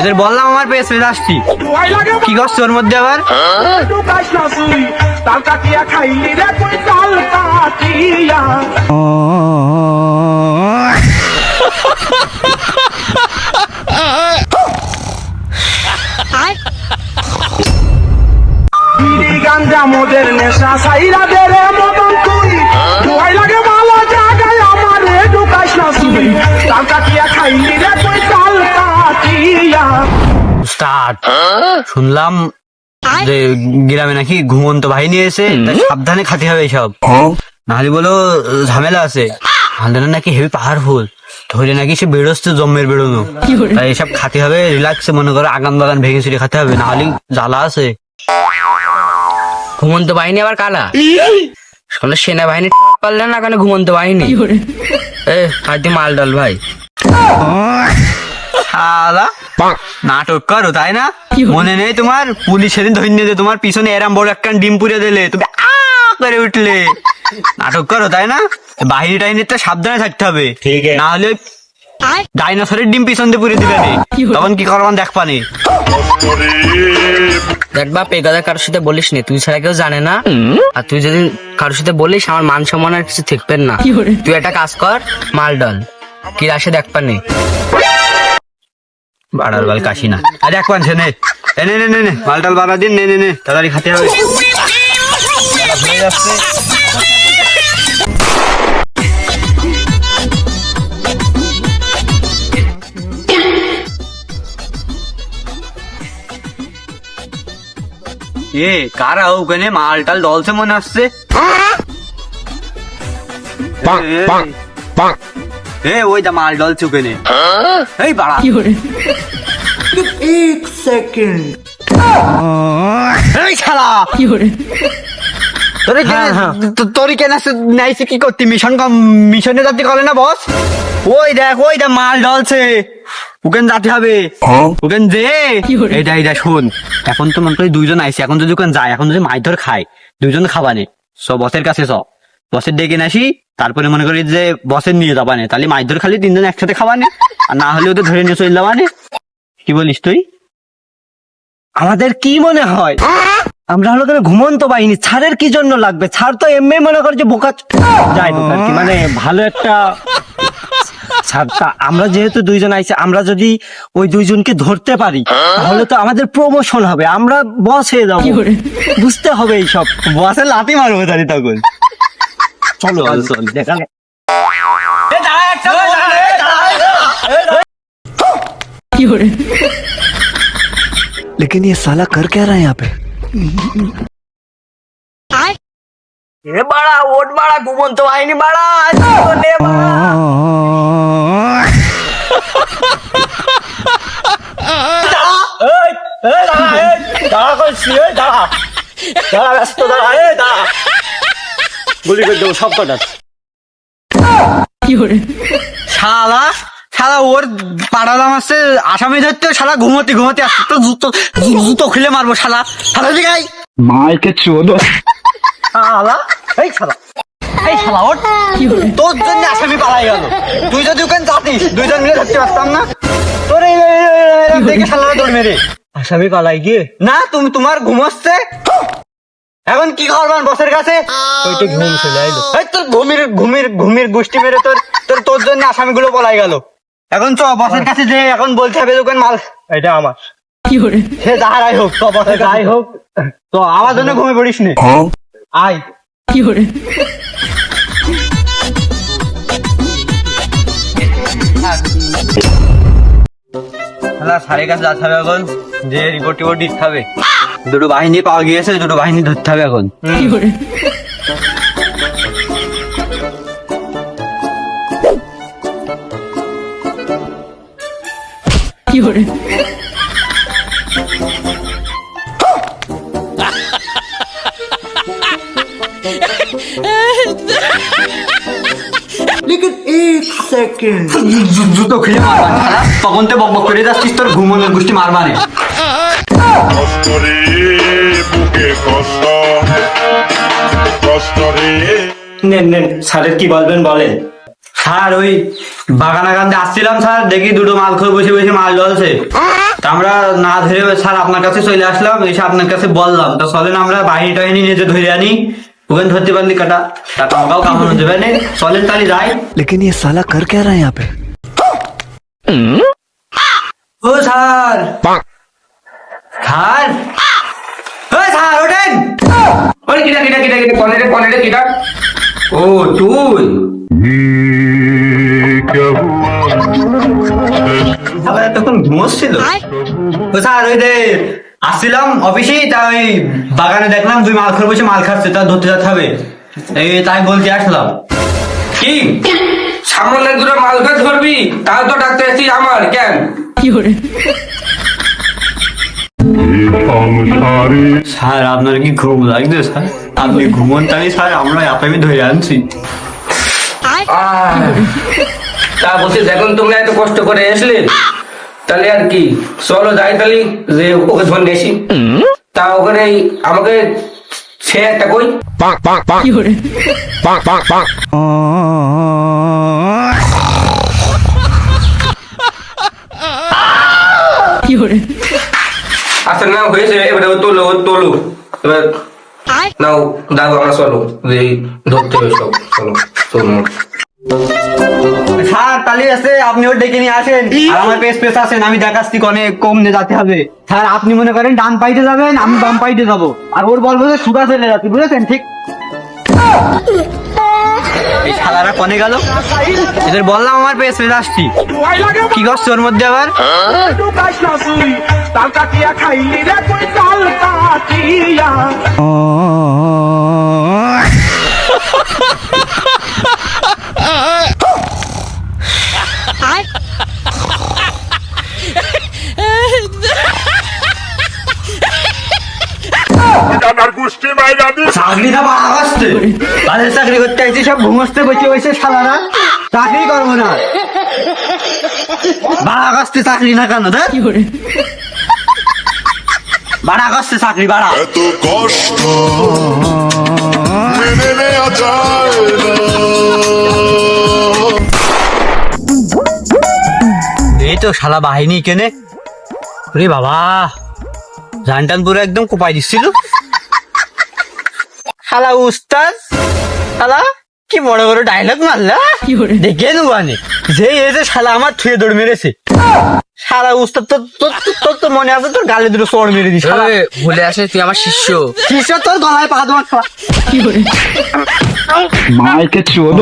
এদের বললাম আমার পেস পেস আসছি। কি করছ ওর মধ্যে আবার? গাঞ্জা নেশা সাইরা দে রে মদন তুই লাগে ভালো জায়গায় আমার ঢুকাইস না তুই কাটিয়া খাইলি রে তুই স্টার্ট। শুনলাম যে গ্রামে নাকি ঘুমন্ত বাহিনী এসে সাবধানে খাতে হবে এইসব। নাহলে বলো ঝামেলা আছে। হালদানা নাকি হেভি পাওয়ারফুল ধরে নাকি সে বেরোচ্ছে জম্মের বেরোনো। তাই এসব খাতে হবে রিল্যাক্সে মনে করো আগান বাগান ভেঙে চুরি খাতে হবে নাহলে জ্বালা আছে। ঘুমন্ত বাহিনী আবার কালা শোনো সেনাবাহিনী পারলে না কেন ঘুমন্ত বাহিনী? এ খাইতে মাল ডাল ভাই শালা। নাটক করো তাই না? মনে নেই তোমার? পুলিশ সেদিন ধরে যে তোমার পিছনে এরাম বড় একটা ডিম পুড়ে দিলে। তুমি আ করে উঠলে। নাটক করো তাই না? বাহিনী টাহিনীতে সাবধানে থাকতে হবে। না হলে ডাইনোসরের ডিম পিছন দিয়ে পুড়ে দিবে তখন কি করবান দেখ পানি? দেখ বাপ এই কথা কারোর সাথে বলিস নি তুই ছাড়া কেউ জানে না। আর তুই যদি কারোর সাথে বলিস আমার মান সম্মান আর কিছু থাকবেন না। তুই একটা কাজ কর মাল ডাল। কি রাশে দেখ পানি। বাড়ার বাল কাশি না। আর এক পান নে নে নে নে নে মালটাল বাড়া দিন নে নে নে তাড়াতাড়ি খাতে হবে। এ কারা ওখানে মালটাল দলছে মনে আসছে এ, এ ওই দা মাল ডলছে ওখানে। এই বাড়া। এই শালা। তোরে কেন তো- তোরই কেন নাইছে কি করতি? মিশন কম মিশনে যাতে করে না বস ওই দেখ ওই দেখ মাল ডলছে ওখানে যাতে হবে। ওখানে যে এইটা এইটা শোন। এখন তো মনে করি দুইজন আইছে। এখন যদি ওখানে যায় এখন যদি মাছ ধর খায় দুইজন খাবানে। সব বসের কাছে সব বসের ডেকে নাসি তারপরে মনে করি যে বসের নিয়ে যাবানে তাহলে মাছ ধর খালি তিনজন একসাথে খাবানে আর না হলে ওদের ধরে নিয়ে চলে যাবানে কি বলিস তুই? আমাদের কি মনে হয়? আমরা হলো কেন ঘুমন্ত বাহিনী ছাড়ের কি জন্য লাগবে? ছাড় তো এমনি মনে করে যে বোকা আর কি মানে ভালো একটা ছাড়টা। আমরা যেহেতু দুইজন আইছে আমরা যদি ওই দুইজনকে ধরতে পারি তাহলে তো আমাদের প্রমোশন হবে। আমরা বস হয়ে যাব। বুঝতে হবে এইসব। বসে লাথি মারবো তাহলে তখন। চলো চল দেখা যাক। लेकिन ये साला कर क्या रहा है यहाँ पे এ বাড়া ওট বাড়া ঘুমন্ত বাহিনী বাড়া নে বাড়া। এই, এই, দাঁড়া, এই, দাঁড়া কইছি, এই, দাঁড়া। দাঁড়া, ব্যস্ত দাঁড়া, এই, দাঁড়া। গুলি করে দেবো সব কটা। শালা শালা ওর পাড়ালাম আছে আসামি ধরতে শালা ঘুমোতে ঘুমোতে আসছে। তো জুতো জুতো খুলে মারবো শালা। শালা দিকাই মাইকে চোদো শালা এই শালা এই শালা ওর তোর জন্য আসামি পালাই গেল। তুই যদি ওখানে যাতিস দুইজন মিলে ধরতে পারতাম না। তোর এই এই- এই- এই- দেখে শালা দৌড় মেরে। আসামি পালাই গিয়ে। না তুমি তোমার ঘুমোচ্ছে এখন কি করবান বসের কাছে? ঘুম চলে আইলো। এই তোর ঘুমির ঘুমির ঘুমির গোষ্ঠী মেরে তোর তোর তোর জন্য আসামিগুলো পলাই গেল। এখন চ বসের কাছে যে এখন বলতে হবে দোকান মাল। এটা আমার। সে যাহারাই হোক তো বসের যাই হোক। তো আমার জন্য ঘুমিয়ে পড়িস নি। আয়। হ্যাঁ সাড়ে কাছে যাতে হবে এখন যে রিপোর্ট টিপোর্ট দিতে হবে। দুটো বাহিনী পাওয়া গিয়েছে দুটো বাহিনী ধরতে হবে এখন। মারবা শালা। তখন তো বক বক করে যাচ্ছিস তোর ঘুমনের গোষ্ঠী মারবানে কষ্ট রে বুকে কষ্ট কষ্ট রে নেন নেন স্যারের কি বলবেন বলেন স্যার ওই বাগানাগান আসছিলাম স্যার দেখি দুটো মাল খেয়ে বসে বসে মাল জ্বলছে তা আমরা না ধরে স্যার আপনার কাছে চলে আসলাম এসে আপনার কাছে বললাম তো চলেন আমরা বাহিনী টাহিনী নিজে ধরে আনি ওখানে ধরতে পারলি কাটা টাকা আমাকেও কামানো যাবে না চলেন তাহলে যাই लेकिन ये साला कर क्या रहा है यहाँ पे ও স্যার আসছিলাম অফিসে তা ওই বাগানে দেখলাম দুই মাল খার বসে মাল খাচ্ছে তা ধরতে যেতে হবে। এই তাই বলতে আসলাম। কি? সামনে দুটো মাল খাস করবি তাও তো ডাকতে আমার কেন? কি করে? স্যার আপনার কি ঘুম লাগছে স্যার? আপনি ঘুমন তাই স্যার আমরা আপামে ধরে আনছি। তা বলছিস এখন তোমরা এত কষ্ট করে এসলে তাহলে আর কি? চলো যাই তাহলে যে ওকে ধরে এসি তা ওখানে আমাকে সে একটা কই? পাক পাক আচ্ছা না হয়েছে এবারে ও তোলো ও তোলো। এবার নাও দাও আমরা চলো। যে এই ধরতে হবে সব চলো চলো। স্যার তাহলে আছে আপনি ওর ডেকে নিয়ে আসেন। আর আমার পেস পেস আসেন আমি দেখাচ্ছি অনেক কম নিয়ে যেতে হবে। স্যার আপনি মনে করেন ডান পাইতে যাবেন আমি বাম পাইতে যাব। আর ওর বলব যে সুদা চলে যাচ্ছি বুঝেছেন ঠিক? এই শালারা কনে গেল? এদের বললাম আমার পেয়ে ফেলে আসছি। কি করছে ওর মধ্যে আবার? ঢুকাইস চাকরি না আসছে চাকরি করতে আইছি সব বসে বসে চাকরি করব না। বাড়া চাকরি না কেন দেখ বাড়া চাকরি বাড়া। এত কষ্ট মেনে নেওয়া যায় না। এই তো শালা বাহিনী কেনে। রে বাবা জানটান পুরো একদম কোপাই দিচ্ছিল শালা উস্তাদ শালা কি বড় বড় ডায়লগ মারলা? দেখে নেব আমি যে এসে শালা আমার থুয়ে দৌড় মেরেছে। শালা উস্তাদ তো তোর তোর তো মনে আছে তোর গালে দুটো চড় মেরে দিস ভুলে আসে তুই আমার শিষ্য। শিষ্য তোর গলায় পা দোয়া খাওয়া কি করে মাইকে চোদ